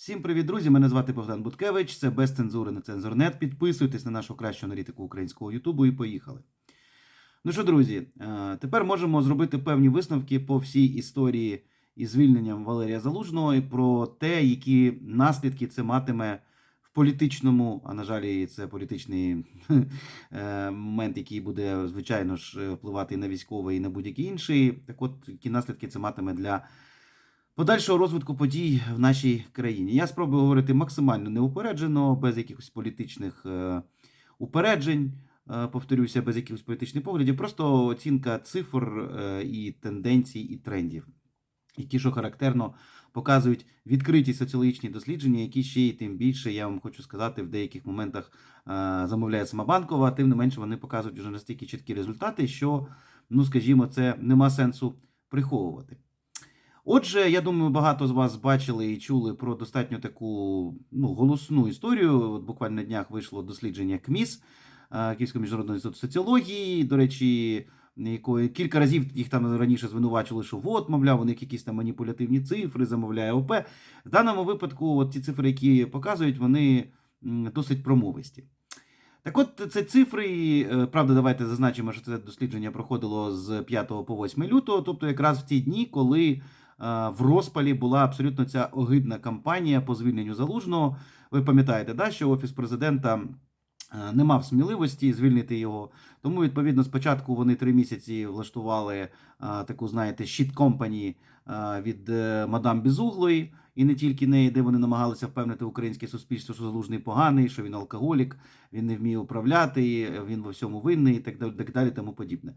Всім привіт, друзі! Мене звати Богдан Буткевич. Це без цензури на цензурнет. Підписуйтесь на нашу кращу аналітику українського Ютубу і поїхали. Ну що, друзі, е, тепер можемо зробити певні висновки по всій історії із звільненням Валерія Залужного і про те, які наслідки це матиме в політичному, а на жаль, це політичний е, момент, який буде, звичайно ж, впливати і на військовий, і на будь-який інший. Так от, які наслідки це матиме для подальшого розвитку подій в нашій країні. Я спробую говорити максимально неупереджено, без якихось політичних е, упереджень. е, Повторюся, без якихось політичних поглядів, просто оцінка цифр е, і тенденцій, і трендів, які, що характерно, показують відкриті соціологічні дослідження, які ще й тим більше, я вам хочу сказати, в деяких моментах замовляє сама банкова, тим не менше вони показують вже настільки чіткі результати, що, ну скажімо, це нема сенсу приховувати. Отже, я думаю, багато з вас бачили і чули про достатньо таку ну, голосну історію. От буквально днях вийшло дослідження КМІС е, Київського міжнародного інституту соціології. До речі, якої кілька разів їх там раніше звинувачили, що от, мовляв, у них якісь там маніпулятивні цифри, замовляє ОП. В даному випадку, от ті цифри, які показують, вони досить промовисті. Так от це цифри, е, правда, давайте зазначимо, що це дослідження проходило з 5 по 8 лютого, тобто якраз в ті дні, коли в розпалі була абсолютно ця огидна кампанія по звільненню залужного. Ви пам'ятаєте, да, що офіс президента е, не мав сміливості звільнити його. Тому, відповідно, спочатку вони три місяці влаштували е, таку, знаєте, щит компані від е, мадам Безуглої, і не тільки неї, де вони намагалися впевнити українське суспільство, що залужний поганий, що він алкоголік, він не вміє управляти, він во всьому винний, і так далі, так далі, тому подібне.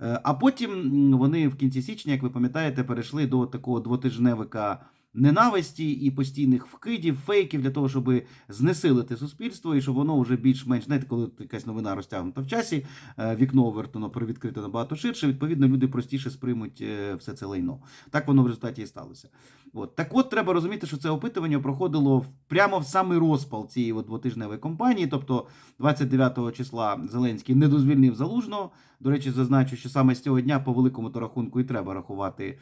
Е, А потім вони в кінці січня, як ви пам'ятаєте, перейшли до такого двотижневика ненависті і постійних вкидів, фейків для того, щоб знесилити суспільство і щоб воно вже більш-менш, знаєте, коли якась новина розтягнута в часі, е, вікно овертано привідкрите набагато ширше, відповідно, люди простіше сприймуть е, все це лайно. Так воно в результаті і сталося. От. Так от треба розуміти, що це опитування проходило прямо в самий розпал цієї от двотижневої кампанії, тобто 29 числа Зеленський не дозвільнив залужного. До речі, зазначу, що саме з цього дня по великому то рахунку і треба рахувати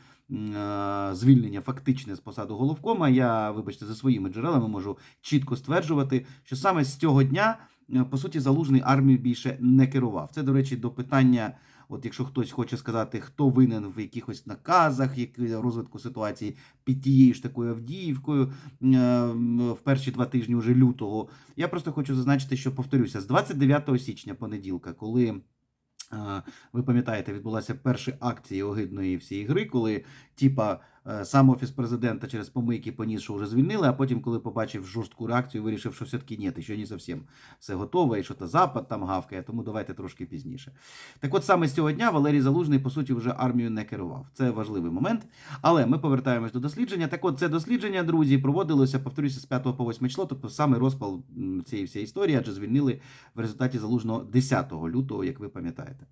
звільнення фактичне з посаду головкома. Я, вибачте, за своїми джерелами можу чітко стверджувати, що саме з цього дня, е, по суті, залужний армію більше не керував. Це, до речі, до питання. От якщо хтось хоче сказати, хто винен в якихось наказах, як розвитку ситуації під тією ж такою Авдіївкою е, в перші два тижні уже лютого, я просто хочу зазначити, що повторюся, з 29 січня понеділка, коли. Ви пам'ятаєте, відбулася перша акція огидної всієї гри, коли типа сам офіс президента через помийки поніс, що вже звільнили, а потім, коли побачив жорстку реакцію, вирішив, що все-таки ні, що не зовсім все готове, і що то запад там гавкає, тому давайте трошки пізніше. Так от саме з цього дня Валерій Залужний, по суті, вже армію не керував. Це важливий момент. Але ми повертаємось до дослідження. Так от, це дослідження, друзі, проводилося, повторюся, з 5 по 8 число, тобто саме розпал цієї всієї історії, адже звільнили в результаті залужного 10 лютого, як ви пам'ятаєте.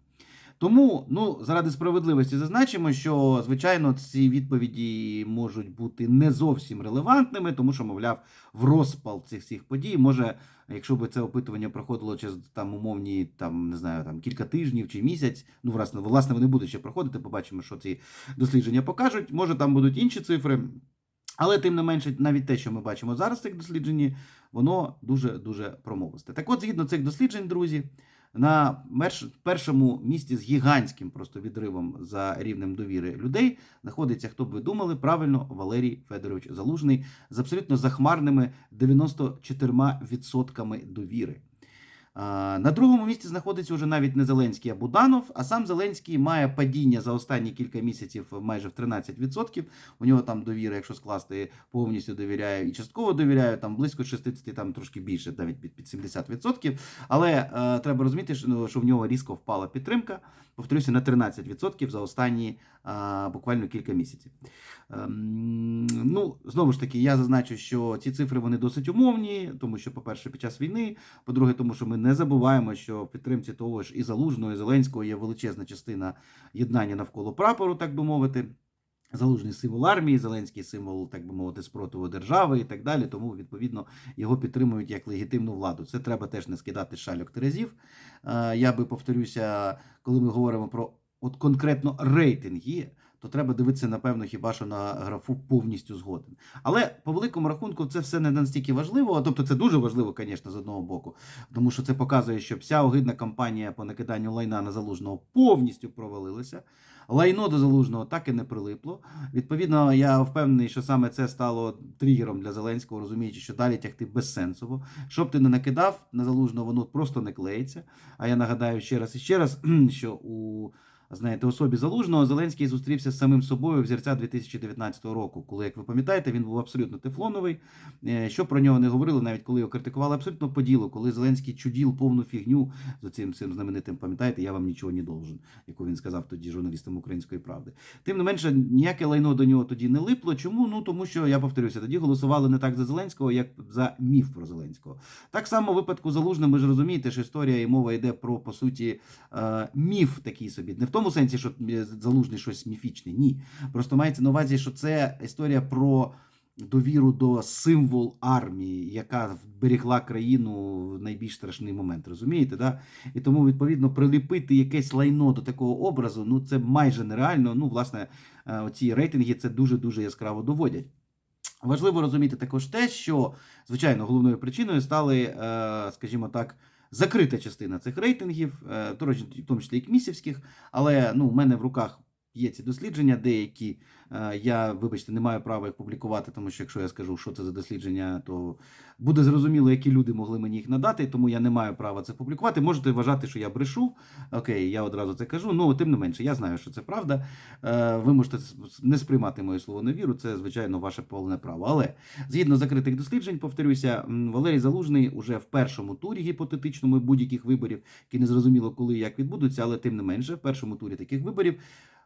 Тому, ну, заради справедливості зазначимо, що звичайно ці відповіді можуть бути не зовсім релевантними, тому що, мовляв, в розпал цих всіх подій може, якщо б це опитування проходило через там умовні там не знаю, там кілька тижнів чи місяць. Ну, власне, власне, вони будуть ще проходити. Побачимо, що ці дослідження покажуть. Може, там будуть інші цифри. Але тим не менше, навіть те, що ми бачимо зараз в цих дослідженні, воно дуже дуже промовисте. Так от, згідно цих досліджень, друзі, на першому місці з гігантським просто відривом за рівнем довіри людей знаходиться, хто б ви думали, правильно Валерій Федорович Залужний з абсолютно захмарними 94% довіри. На другому місці знаходиться вже навіть не Зеленський, а Буданов. А сам Зеленський має падіння за останні кілька місяців майже в 13%. У нього там довіра, якщо скласти повністю довіряю і частково довіряю, там близько 60, там трошки більше, навіть під, під 70%. Але е, треба розуміти, що, ну, в нього різко впала підтримка. Повторюся, на 13% за останні е, буквально кілька місяців. Ем, ну, знову ж таки, я зазначу, що ці цифри вони досить умовні, тому що, по-перше, під час війни, по-друге, тому що ми не забуваємо, що в підтримці того ж і Залужного, і Зеленського є величезна частина єднання навколо прапору, так би мовити. Залужний символ армії, Зеленський символ, так би мовити, спротиву держави і так далі. Тому, відповідно, його підтримують як легітимну владу. Це треба теж не скидати шальок терезів. Е, Я би повторюся, коли ми говоримо про от конкретно рейтинги, то треба дивитися, напевно, хіба що на графу повністю згоден. Але по великому рахунку це все не настільки важливо. Тобто, це дуже важливо, звісно, з одного боку, тому що це показує, що вся огидна кампанія по накиданню лайна на залужного повністю провалилася. Лайно до залужного так і не прилипло. Відповідно, я впевнений, що саме це стало тригером для Зеленського, розуміючи, що далі тягти безсенсово. Що б ти не накидав на залужного, воно просто не клеїться. А я нагадаю ще раз і ще раз, що у знаєте, особі залужного Зеленський зустрівся з самим собою взірця 2019 року, коли, як ви пам'ятаєте, він був абсолютно тефлоновий. Е, Що про нього не говорили, навіть коли його критикували абсолютно по ділу, коли Зеленський чуділ повну фігню з цим цим знаменитим, пам'ятаєте, я вам нічого не должен, яку він сказав тоді журналістам української правди. Тим не менше, ніяке лайно до нього тоді не липло. Чому? Ну тому що я повторюся, тоді голосували не так за Зеленського, як за міф про Зеленського. Так само в випадку залужним, ви ж розумієте, що історія і мова йде про по суті е, міф такий собі. Не в тому сенсі, що залужний щось міфічне. Ні. Просто мається на увазі, що це історія про довіру до символ армії, яка вберегла країну в найбільш страшний момент. Розумієте? Да? І тому, відповідно, приліпити якесь лайно до такого образу, ну це майже нереально. Ну, власне, е, оці рейтинги це дуже дуже яскраво доводять. Важливо розуміти також те, що звичайно головною причиною стали, е, скажімо так, закрита частина цих рейтингів, е, в тому числі і кмісівських. Але ну, в мене в руках є ці дослідження, деякі е, я, вибачте, не маю права їх публікувати, тому що якщо я скажу, що це за дослідження, то буде зрозуміло, які люди могли мені їх надати, тому я не маю права це публікувати. Можете вважати, що я брешу. Окей, я одразу це кажу. Ну, тим не менше, я знаю, що це правда. Е, Ви можете не сприймати моє слово на віру, це звичайно ваше повне право. Але згідно закритих досліджень, повторюся, Валерій Залужний уже в першому турі гіпотетичному будь-яких виборів, які не зрозуміло, коли і як відбудуться, але тим не менше, в першому турі таких виборів.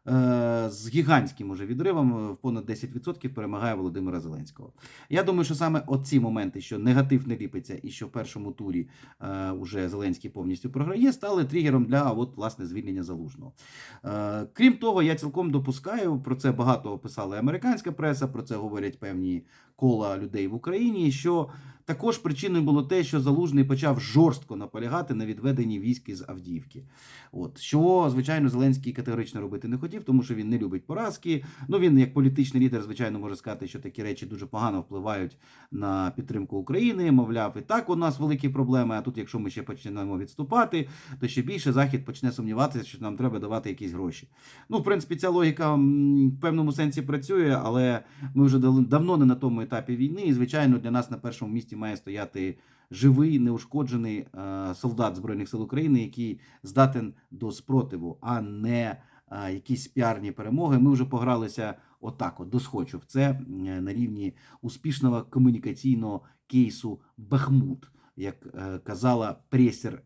Е, З гігантським уже відривом е, в понад 10% перемагає Володимира Зеленського. Я думаю, що саме оці моменти, що негатив не ліпиться, і що в першому турі е, уже Зеленський повністю програє, стали тригером для от, власне звільнення залужного. Крім того, я цілком допускаю, про це багато писала американська преса, про це говорять певні кола людей в Україні. Що також причиною було те, що залужний почав жорстко наполягати на відведенні військ із Авдіївки. От що, звичайно, Зеленський категорично робити не хотів, тому що він не любить поразки. Ну він як політичний лідер, звичайно, може сказати, що такі речі дуже погано впливають на підтримку України. Мовляв, і так у нас великі проблеми. А тут, якщо ми ще почнемо відступати, то ще більше захід почне сумніватися, що нам треба давати якісь гроші. Ну, в принципі, ця логіка в певному сенсі працює, але ми вже давно не на тому етапі війни. І звичайно, для нас на першому місці має стояти живий, неушкоджений е, солдат збройних сил України, який здатен до спротиву, а не е, якісь піарні перемоги. Ми вже погралися отак, от досхочу в це е, на рівні успішного комунікаційного кейсу Бахмут, як казала пресер,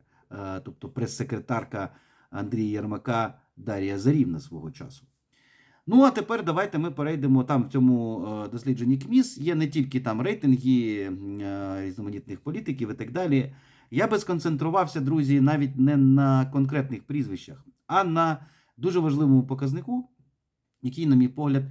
тобто прес-секретарка Андрія Єрмака Дар'я Зарівна свого часу. Ну, а тепер давайте ми перейдемо там в цьому е, дослідженні КМІС. Є не тільки там рейтинги е, різноманітних політиків і так далі. Я би сконцентрувався, друзі, навіть не на конкретних прізвищах, а на дуже важливому показнику, який, на мій погляд,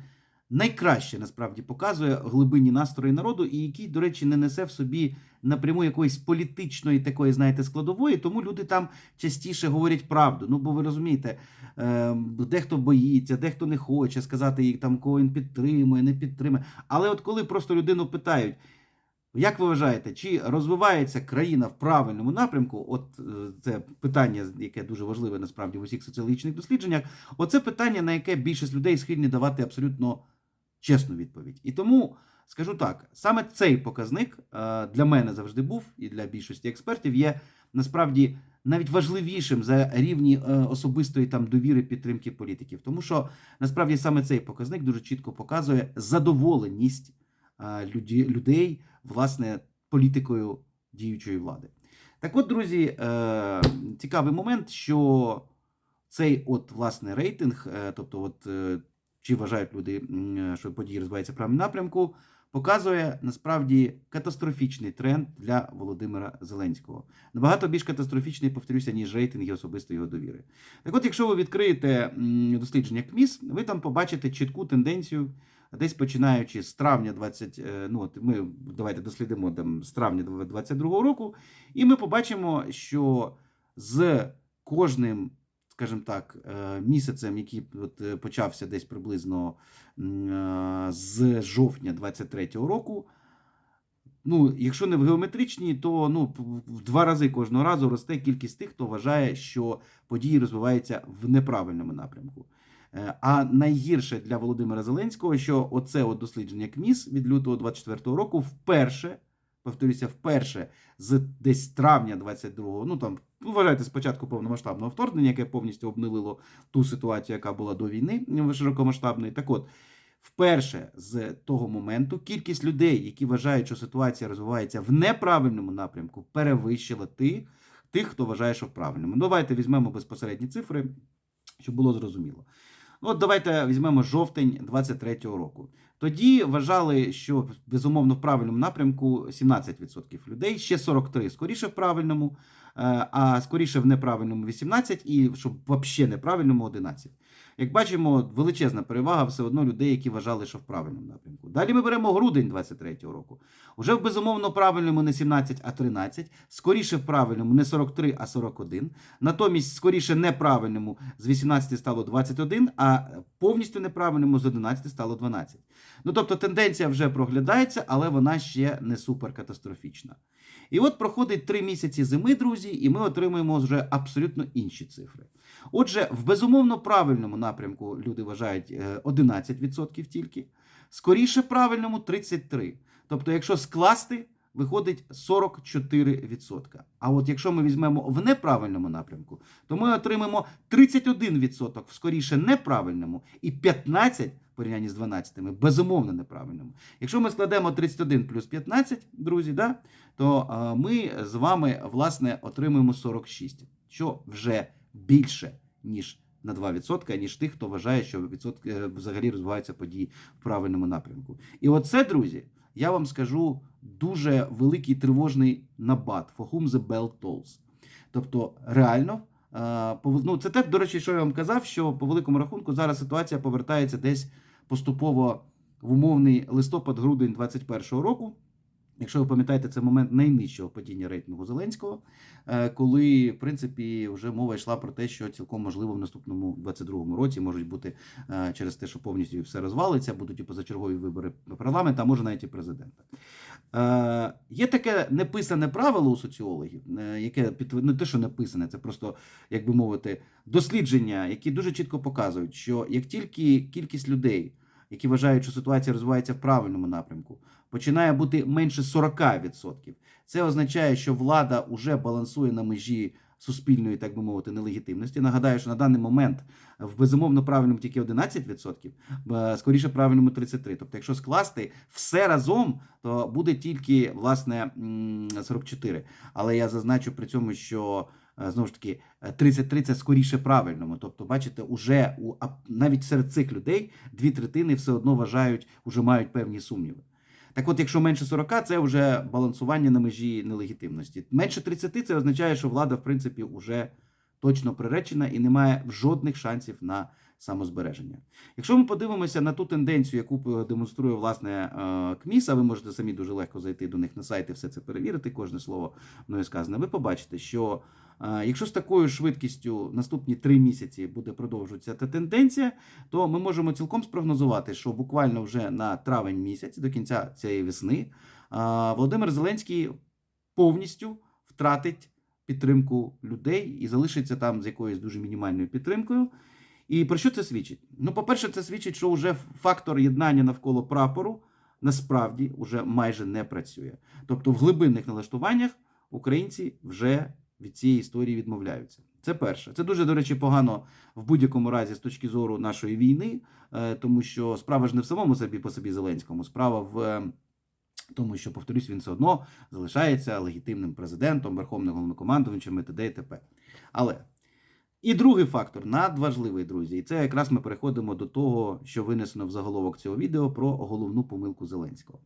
найкраще насправді показує глибинні настрої народу, і який, до речі, не несе в собі напряму якоїсь політичної такої, знаєте, складової, тому люди там частіше говорять правду. Ну, бо ви розумієте, е, дехто боїться, дехто не хоче сказати, їх там кого він підтримує, не підтримує. Але от коли просто людину питають. Як ви вважаєте, чи розвивається країна в правильному напрямку? От е, це питання, яке дуже важливе насправді в усіх соціологічних дослідженнях. Оце питання, на яке більшість людей схильні давати абсолютно чесну відповідь. І тому скажу так: саме цей показник е, для мене завжди був, і для більшості експертів є насправді навіть важливішим за рівні е, особистої там довіри підтримки політиків. Тому що насправді саме цей показник дуже чітко показує задоволеність е, людей, власне, політикою діючої влади. Так от, друзі, цікавий момент, що цей от власне рейтинг, тобто, от чи вважають люди, що події розвиваються в правильному напрямку, показує насправді катастрофічний тренд для Володимира Зеленського. Набагато більш катастрофічний, повторюся, ніж рейтинги особистої його довіри. Так от, якщо ви відкриєте дослідження КМІС, ви там побачите чітку тенденцію. Десь починаючи з травня 20, е, ну от ми давайте дослідимо там з травня 22 року, і ми побачимо, що з кожним, скажімо так, е, місяцем, який от е, почався десь приблизно е, з жовтня 23-го року. Ну, якщо не в геометричній, то ну, в два рази кожного разу росте кількість тих, хто вважає, що події розвиваються в неправильному напрямку. А найгірше для Володимира Зеленського, що оце от дослідження КМІС від лютого 24-го року вперше, повторюся, вперше з десь травня 22-го, ну там ну, вважайте спочатку повномасштабного вторгнення, яке повністю обнулило ту ситуацію, яка була до війни широкомасштабної. Так от, вперше з того моменту кількість людей, які вважають, що ситуація розвивається в неправильному напрямку, перевищила тих, тих, хто вважає, що в правильному. Давайте візьмемо безпосередні цифри, щоб було зрозуміло. Ну, От давайте візьмемо жовтень 23-го року. Тоді вважали, що безумовно в правильному напрямку 17% людей, ще 43 скоріше в правильному, е, а скоріше в неправильному 18 і щоб взагалі неправильному 11. Як бачимо, величезна перевага все одно людей, які вважали, що в правильному напрямку. Далі ми беремо грудень 23-го року. Уже в безумовно правильному не 17, а 13, скоріше в правильному не 43, а 41. Натомість, скоріше неправильному з 18 стало 21, а повністю неправильному з 11 стало 12. Ну тобто тенденція вже проглядається, але вона ще не суперкатастрофічна. І от проходить три місяці зими, друзі, і ми отримуємо вже абсолютно інші цифри. Отже, в безумовно правильному напрямку люди вважають е, 11% тільки, скоріше правильному 33%. Тобто, якщо скласти, виходить 44%. А от якщо ми візьмемо в неправильному напрямку, то ми отримаємо 31% в скоріше неправильному і 15% порівнянні з 12 безумовно неправильному. Якщо ми складемо 31 плюс 15, друзі, да, то е, ми з вами власне отримуємо 46, що вже більше, ніж на 2%, ніж тих, хто вважає, що відсотки е, взагалі розвиваються події в правильному напрямку. І оце, друзі, я вам скажу дуже великий тривожний набат for whom the bell tolls. Тобто, реально, е, ну, це те, до речі, що я вам казав, що по великому рахунку зараз ситуація повертається десь поступово в умовний листопад-грудень 2021 року. Якщо ви пам'ятаєте, це момент найнижчого падіння рейтингу Зеленського, е, коли, в принципі, вже мова йшла про те, що цілком можливо в наступному 22-му році можуть бути е, через те, що повністю все розвалиться, будуть і позачергові вибори парламенту, а може навіть і президента. Е, Є таке неписане правило у соціологів, яке підтвер- не те, що написане, це просто, як би мовити, дослідження, які дуже чітко показують, що як тільки кількість людей, які вважають, що ситуація розвивається в правильному напрямку, починає бути менше 40%. Це означає, що влада вже балансує на межі суспільної, так би мовити, нелегітимності. Нагадаю, що на даний момент в безумовно правильному тільки 11%, скоріше правильному 33%. Тобто, якщо скласти все разом, то буде тільки власне м, 44%. Але я зазначу при цьому, що знову ж таки е, 33 це скоріше правильному. Тобто, бачите, уже у навіть серед цих людей дві третини все одно вважають, уже мають певні сумніви. Так от, якщо менше 40, це вже балансування на межі нелегітимності. Менше 30 це означає, що влада, в принципі, вже точно приречена і не має жодних шансів на самозбереження. Якщо ми подивимося на ту тенденцію, яку демонструє власне е, КМІС, а ви можете самі дуже легко зайти до них на сайт і все це перевірити, кожне слово мною сказане, ви побачите, що е, якщо з такою швидкістю наступні три місяці буде продовжуватися ця тенденція, то ми можемо цілком спрогнозувати, що буквально вже на травень місяць до кінця цієї весни е, Володимир Зеленський повністю втратить підтримку людей і залишиться там з якоюсь дуже мінімальною підтримкою. І про що це свідчить? Ну, по-перше, це свідчить, що вже фактор єднання навколо прапору насправді вже майже не працює. Тобто, в глибинних налаштуваннях українці вже від цієї історії відмовляються. Це перше. Це дуже, до речі, погано в будь-якому разі з точки зору нашої війни, е, тому що справа ж не в самому собі по собі Зеленському, справа в. е, Тому що, повторюсь, він все одно залишається легітимним президентом, верховним головнокомандувачем і т.д. і т.п. Але і другий фактор надважливий, друзі, і це якраз ми переходимо до того, що винесено в заголовок цього відео про головну помилку Зеленського.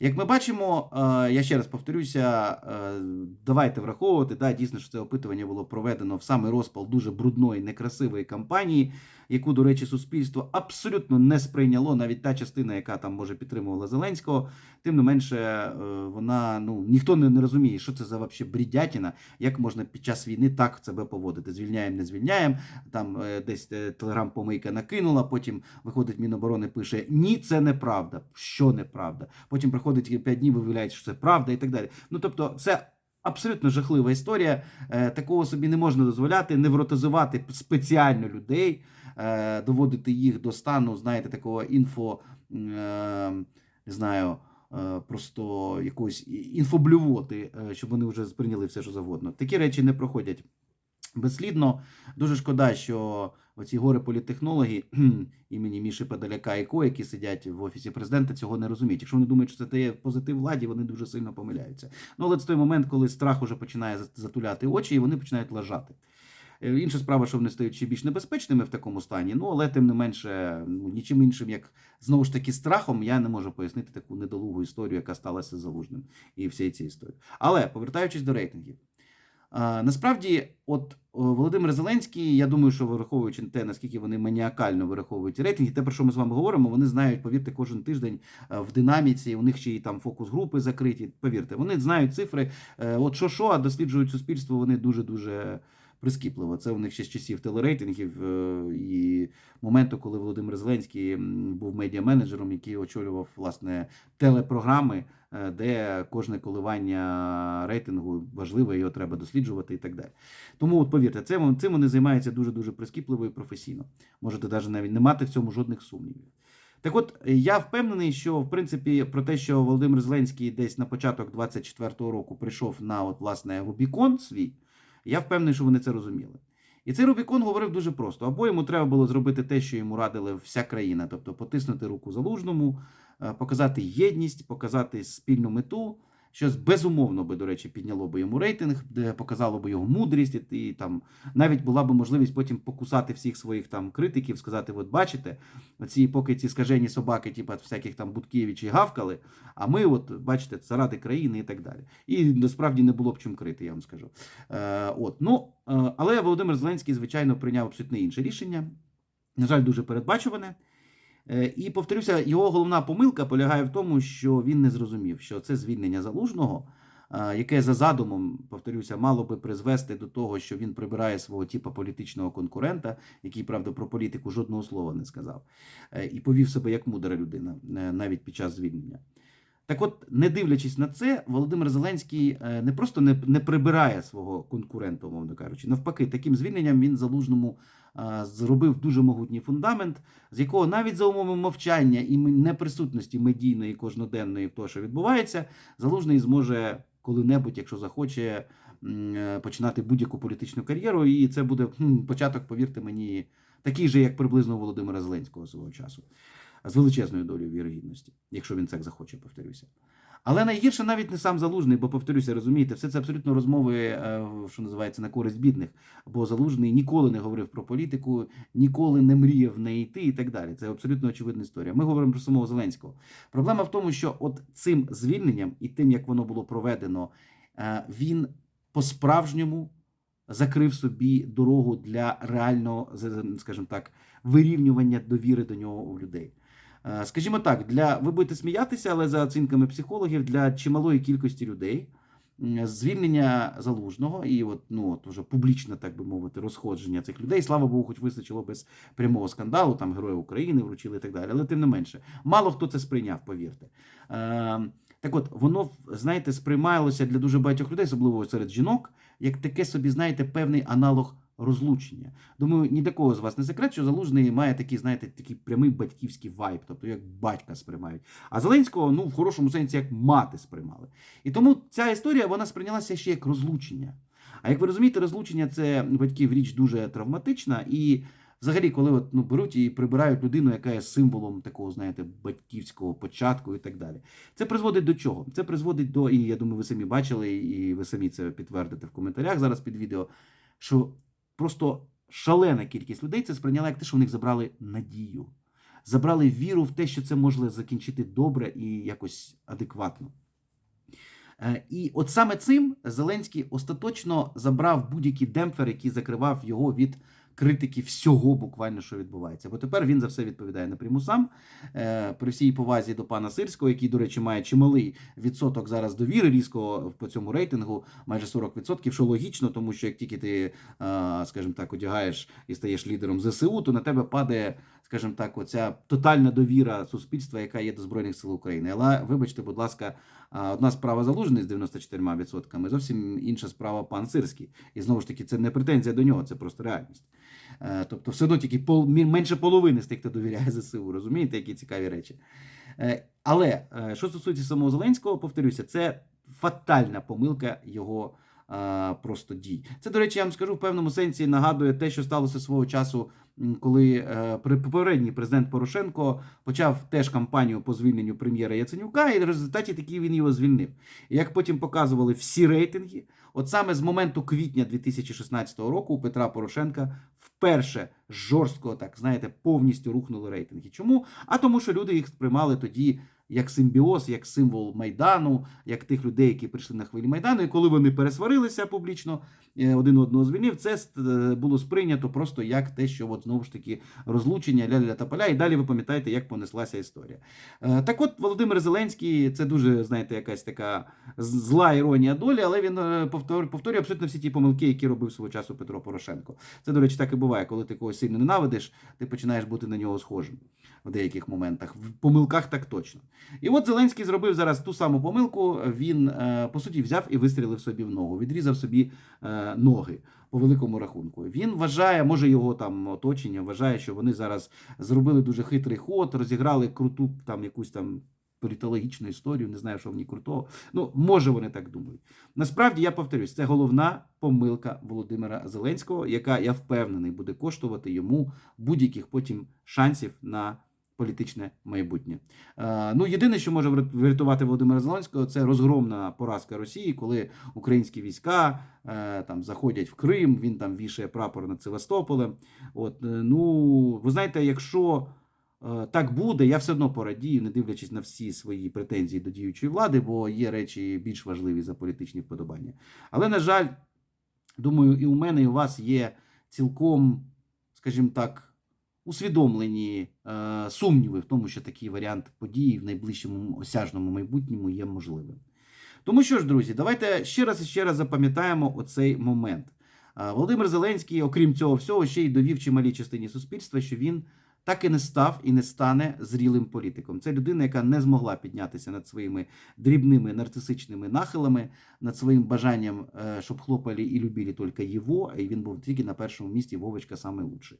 Як ми бачимо, е, я ще раз повторюся, е, давайте враховувати, да, дійсно, що це опитування було проведено в самий розпал дуже брудної, некрасивої кампанії, яку, до речі, суспільство абсолютно не сприйняло, навіть та частина, яка там може підтримувала Зеленського, тим не менше, е, вона ну ніхто не, не розуміє, що це за вообще брідятіна, як можна під час війни так себе поводити. Звільняємо, не звільняємо. Там десь телеграм-помийка накинула. Потім виходить Міноборони, пише Ні, це неправда. Що неправда? Потім проходить 5 днів, виявляється, що це правда і так далі. Ну тобто, це. Абсолютно жахлива історія. Е, Такого собі не можна дозволяти, невротизувати спеціально людей, е, доводити їх до стану, знаєте, такого інфо, е, не знаю, просто якоїсь інфоблювоти, щоб вони вже сприйняли все, що завгодно. Такі речі не проходять безслідно. Дуже шкода, що оці гори політтехнологи імені Міші Подоляка і Ко, які сидять в офісі президента, цього не розуміють. Якщо вони думають, що це дає позитив владі, вони дуже сильно помиляються. Ну, але це той момент, коли страх уже починає затуляти очі, і вони починають лажати. Е, Інша справа, що вони стають ще більш небезпечними в такому стані, ну але тим не менше, ну, нічим іншим, як знову ж таки страхом, я не можу пояснити таку недолугу історію, яка сталася з залужним і всієї цієї історії. Але повертаючись до рейтингів, насправді, от Володимир Зеленський, я думаю, що враховуючи те, наскільки вони маніакально вираховують рейтинги, те, про що ми з вами говоримо, вони знають, повірте, кожен тиждень е, в динаміці. У них ще й там фокус-групи закриті. Повірте, вони знають цифри. Е, От що що, а досліджують суспільство. Вони дуже дуже прискіпливо. Це у них ще з часів телерейтингів е, і моменту, коли Володимир Зеленський був медіа-менеджером, який очолював власне телепрограми, е, де кожне коливання рейтингу важливе, його треба досліджувати і так далі. Тому от повірте, цим, цим вони займаються дуже дуже прискіпливо і професійно. Можете навіть навіть не мати в цьому жодних сумнівів. Так от я впевнений, що в принципі про те, що Володимир Зеленський десь на початок 24-го року прийшов на от власне Рубікон свій, я впевнений, що вони це розуміли. І цей Рубікон говорив дуже просто: або йому треба було зробити те, що йому радили вся країна, тобто потиснути руку залужному, е, показати єдність, показати спільну мету, що безумовно би, до речі, підняло би йому рейтинг, де показало би його мудрість, і, там навіть була б можливість потім покусати всіх своїх там критиків, сказати: от бачите, оці поки ці скажені собаки, типу всяких там Буткевичі гавкали, а ми, от бачите, заради країни і так далі. І насправді не було б чим крити, я вам скажу. Е, от, ну, е, але Володимир Зеленський, звичайно, прийняв абсолютно інше рішення. На жаль, дуже передбачуване. Е, І повторюся, його головна помилка полягає в тому, що він не зрозумів, що це звільнення залужного, е, яке за задумом, повторюся, мало би призвести до того, що він прибирає свого типу політичного конкурента, який, правда, про політику жодного слова не сказав, е, і повів себе як мудра людина навіть під час звільнення. Так от, не дивлячись на це, Володимир Зеленський не просто не, не прибирає свого конкурента, умовно кажучи. Навпаки, таким звільненням він залужному зробив дуже могутній фундамент, з якого навіть за умови мовчання і неприсутності медійної кожноденної в того, що відбувається, залужний зможе коли-небудь, якщо захоче, е, починати будь-яку політичну кар'єру. І це буде початок, повірте мені, такий же, як приблизно у Володимира Зеленського свого часу з величезною долею вірогідності, якщо він так захоче, повторюся. Але найгірше навіть не сам залужний, бо повторюся, розумієте, все це абсолютно розмови, е, що називається, на користь бідних. Бо залужний ніколи не говорив про політику, ніколи не мріяв в неї йти і так далі. Це абсолютно очевидна історія. Ми говоримо про самого Зеленського. Проблема в тому, що от цим звільненням і тим, як воно було проведено, е, він по-справжньому закрив собі дорогу для реального, скажімо так, вирівнювання довіри до нього у людей. Е, Скажімо так, для ви будете сміятися, але за оцінками психологів, для чималої кількості людей звільнення залужного і от ну от уже публічне, так би мовити, розходження цих людей. Слава Богу, хоч вистачило без прямого скандалу, там Героїв України вручили і так далі. Але тим не менше, мало хто це сприйняв, повірте. Е, так от, воно, знаєте, сприймалося для дуже багатьох людей, особливо серед жінок, як таке собі, знаєте, певний аналог розлучення. Думаю, ні для кого з вас не секрет, що залужний має такий, знаєте, такий прямий батьківський вайб, тобто як батька сприймають. А Зеленського, ну, в хорошому сенсі, як мати сприймали. І тому ця історія вона сприйнялася ще як розлучення. А як ви розумієте, розлучення це батьків річ дуже травматична і. Взагалі, коли от, ну, беруть і прибирають людину, яка є символом такого, знаєте, батьківського початку і так далі. Це призводить до чого? Це призводить до, і я думаю, ви самі бачили, і ви самі це підтвердите в коментарях зараз під відео, що просто шалена кількість людей це сприйняла як те, що в них забрали надію, забрали віру в те, що це може закінчити добре і якось адекватно. Е, І от саме цим Зеленський остаточно забрав будь-який демпфер, який закривав його від критики всього буквально, що відбувається. Бо тепер він за все відповідає напряму сам. Е, При всій повазі до пана Сирського, який, до речі, має чималий відсоток зараз довіри різко по цьому рейтингу, майже 40%, що логічно, тому що як тільки ти, е, скажімо так, одягаєш і стаєш лідером ЗСУ, то на тебе падає, скажімо так, оця тотальна довіра суспільства, яка є до Збройних сил України. Але вибачте, будь ласка, одна справа залужений з 94%, зовсім інша справа пан Сирський. І знову ж таки, це не претензія до нього, це просто реальність. Е, Тобто, все одно тільки пол, менше половини з тих, хто довіряє ЗСУ. Розумієте, які цікаві речі. Е, Але е, що стосується самого Зеленського, повторюся, це фатальна помилка його просто дій. Це, до речі, я вам скажу в певному сенсі нагадує те, що сталося свого часу, коли попередній президент Порошенко почав теж кампанію по звільненню прем'єра Яценюка, і в результаті таки він його звільнив. Як потім показували всі рейтинги, от саме з моменту квітня 2016 року у Петра Порошенка вперше жорстко, так знаєте, повністю рухнули рейтинги. Чому? А тому, що люди їх сприймали тоді як симбіоз, як символ Майдану, як тих людей, які прийшли на хвилі Майдану. І коли вони пересварилися публічно, е, один одного звільнив, це е, було сприйнято просто як те, що от знову ж таки розлучення ля-ля та поля. І далі ви пам'ятаєте, як понеслася історія. Е, Так от Володимир Зеленський, це дуже, знаєте, якась така зла іронія долі, але він повторює абсолютно всі ті помилки, які робив свого часу Петро Порошенко. Це, до речі, так і буває. Коли ти когось сильно ненавидиш, ти починаєш бути на нього схожим в деяких моментах. В помилках так точно. І от Зеленський зробив зараз ту саму помилку. Він, е, по суті, взяв і вистрілив собі в ногу, відрізав собі е, ноги. По великому рахунку він вважає, може його там оточення вважає, що вони зараз зробили дуже хитрий ход, розіграли круту там якусь там політологічну історію. Не знаю, що в ній крутого. Ну може вони так думають. Насправді я повторюсь, це головна помилка Володимира Зеленського, яка я впевнений буде коштувати йому будь-яких потім шансів на політичне майбутнє. Е, ну, єдине, що може врятувати Володимира Зеленського, це розгромна поразка Росії, коли українські війська е, там заходять в Крим, він там вішає прапор над Севастополем. От, е, ну, ви знаєте, якщо так буде, я все одно порадію, не дивлячись на всі свої претензії до діючої влади, бо є речі більш важливі за політичні вподобання. Але, на жаль, думаю, і у мене, і у вас є цілком, скажімо так, усвідомлені е, сумніви в тому, що такий варіант події в найближчому осяжному майбутньому є можливим. Тому що ж, друзі, давайте ще раз і ще раз запам'ятаємо оцей момент. Е, Володимир Зеленський, окрім цього всього, ще й довів чималій частині суспільства, що він так і не став і не стане зрілим політиком. Це людина, яка не змогла піднятися над своїми дрібними нарцисичними нахилами, над своїм бажанням, е, щоб хлопали і любили тільки його, і він був тільки на першому місці Вовочка саме лучший.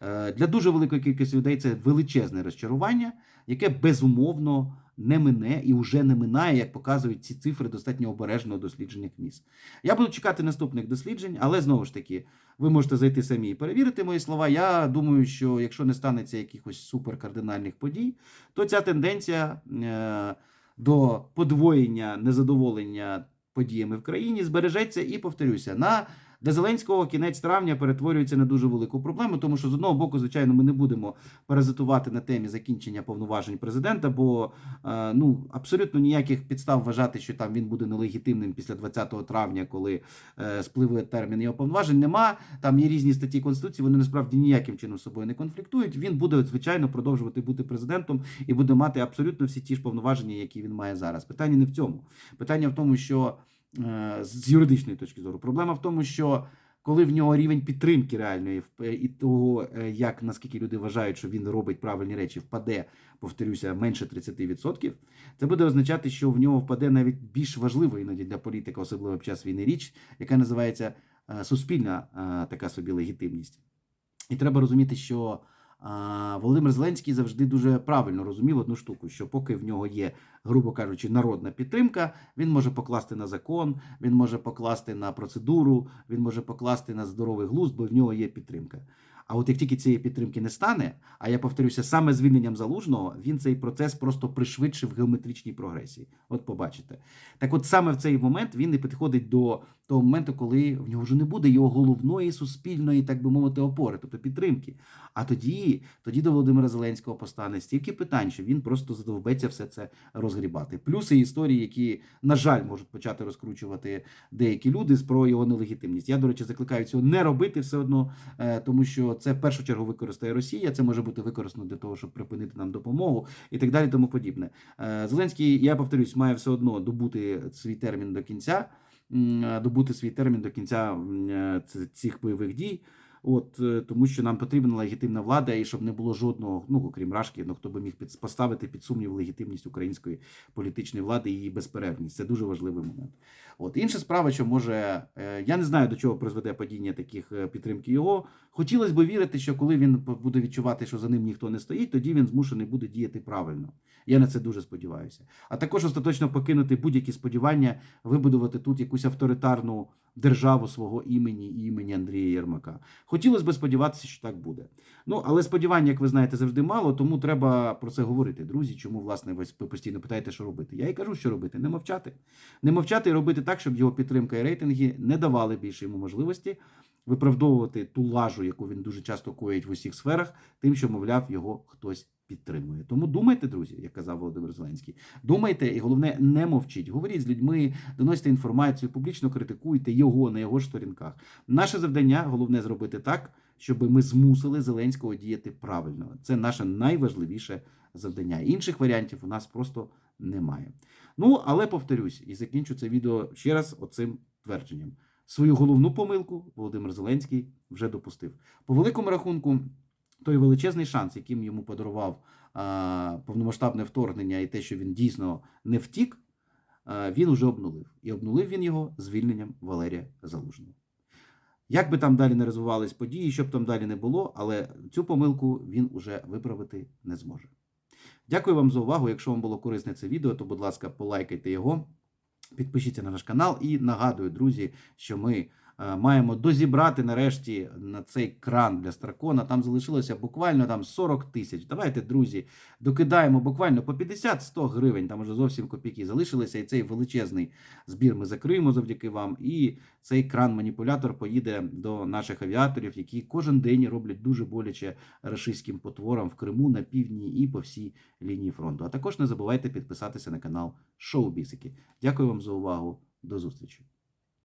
Е, Для дуже великої кількості людей це величезне розчарування, яке безумовно не мине і вже не минає, як показують ці цифри достатньо обережного дослідження КМІС. Я буду чекати наступних досліджень, але знову ж таки, ви можете зайти самі і перевірити мої слова. Я думаю, що якщо не станеться якихось суперкардинальних подій, то ця тенденція е, до подвоєння незадоволення подіями в країні збережеться і повторюся на. Для Зеленського кінець травня перетворюється на дуже велику проблему, тому що з одного боку, звичайно, ми не будемо паразитувати на темі закінчення повноважень президента, бо е, ну абсолютно ніяких підстав вважати, що там він буде нелегітимним після 20 травня, коли е, спливе термін його повноважень. Нема там є різні статті конституції. Вони насправді ніяким чином з собою не конфліктують. Він буде звичайно продовжувати бути президентом і буде мати абсолютно всі ті ж повноваження, які він має зараз. Питання не в цьому. Питання в тому, що з юридичної точки зору проблема в тому, що коли в нього рівень підтримки реальної вп- і того, е, як наскільки люди вважають, що він робить правильні речі, впаде, повторюся, менше 30%, це буде означати, що в нього впаде навіть більш важлива іноді для політика, особливо під час війни річ, яка називається е, суспільна е, така собі легітимність. І треба розуміти, що Володимир Зеленський завжди дуже правильно розумів одну штуку: що поки в нього є, грубо кажучи, народна підтримка, він може покласти на закон, він може покласти на процедуру, він може покласти на здоровий глузд, бо в нього є підтримка. А от як тільки цієї підтримки не стане, а я повторюся, саме звільненням залужного він цей процес просто пришвидшив геометричній прогресії. От побачите. Так, от саме в цей момент він і підходить до того моменту, коли в нього вже не буде його головної суспільної, так би мовити, опори, тобто підтримки. А тоді, тоді до Володимира Зеленського постане стільки питань, що він просто задовбеться все це розгрібати. Плюси історії, які, на жаль, можуть почати розкручувати деякі люди про його нелегітимність. Я, до речі, закликаю цього не робити все одно, е, тому що це в першу чергу використає Росія. Це може бути використано для того, щоб припинити нам допомогу і так далі. Тому подібне. Е, Зеленський, я повторюсь, має все одно добути свій термін до кінця. Добути свій термін до кінця е, цих бойових дій. От е, тому, що нам потрібна легітимна влада, і щоб не було жодного, ну окрім Рашки, ну хто би міг під, поставити під сумнів легітимність української політичної влади і її безперервність. Це дуже важливий момент. От інша справа, що може, е, я не знаю до чого призведе падіння таких підтримки його. Хотілося б вірити, що коли він буде відчувати, що за ним ніхто не стоїть, тоді він змушений буде діяти правильно. Я на це дуже сподіваюся. А також остаточно покинути будь-які сподівання вибудувати тут якусь авторитарну державу свого імені і імені Андрія Єрмака. Хотілося б сподіватися, що так буде. Ну, але сподівань, як ви знаєте, завжди мало, тому треба про це говорити. Друзі, чому, власне, ви постійно питаєте, що робити? Я і кажу, що робити. Не мовчати. Не мовчати і робити так, щоб його підтримка і рейтинги не давали більше йому можливості виправдовувати ту лажу, яку він дуже часто коїть в усіх сферах, тим, що, мовляв, його хтось підтримує. Тому думайте, друзі, як казав Володимир Зеленський. Думайте, і головне, не мовчіть. Говоріть з людьми, доносьте інформацію, публічно критикуйте його на його сторінках. Наше завдання головне зробити так, щоб ми змусили Зеленського діяти правильно. Це наше найважливіше завдання. Інших варіантів у нас просто немає. Ну, але повторюсь і закінчу це відео ще раз оцим твердженням. Свою головну помилку Володимир Зеленський вже допустив. По великому рахунку, той величезний шанс, яким йому подарував а, повномасштабне вторгнення, і те, що він дійсно не втік, а, він уже обнулив. І обнулив він його звільненням Валерія Залужного. Як би там далі не розвивались події, що б там далі не було, але цю помилку він уже виправити не зможе. Дякую вам за увагу. Якщо вам було корисне це відео, то, будь ласка, полайкайте його, підпишіться на наш канал і нагадую, друзі, що ми маємо дозібрати нарешті на цей кран для Старкона. Там залишилося буквально там 40 тисяч. Давайте, друзі, докидаємо буквально по 50-100 гривень. Там уже зовсім копійки залишилися. І цей величезний збір ми закриємо завдяки вам. І цей кран-маніпулятор поїде до наших авіаторів, які кожен день роблять дуже боляче рашистським потворам в Криму, на півдні і по всій лінії фронту. А також не забувайте підписатися на канал Шоу Бісики. Дякую вам за увагу. До зустрічі.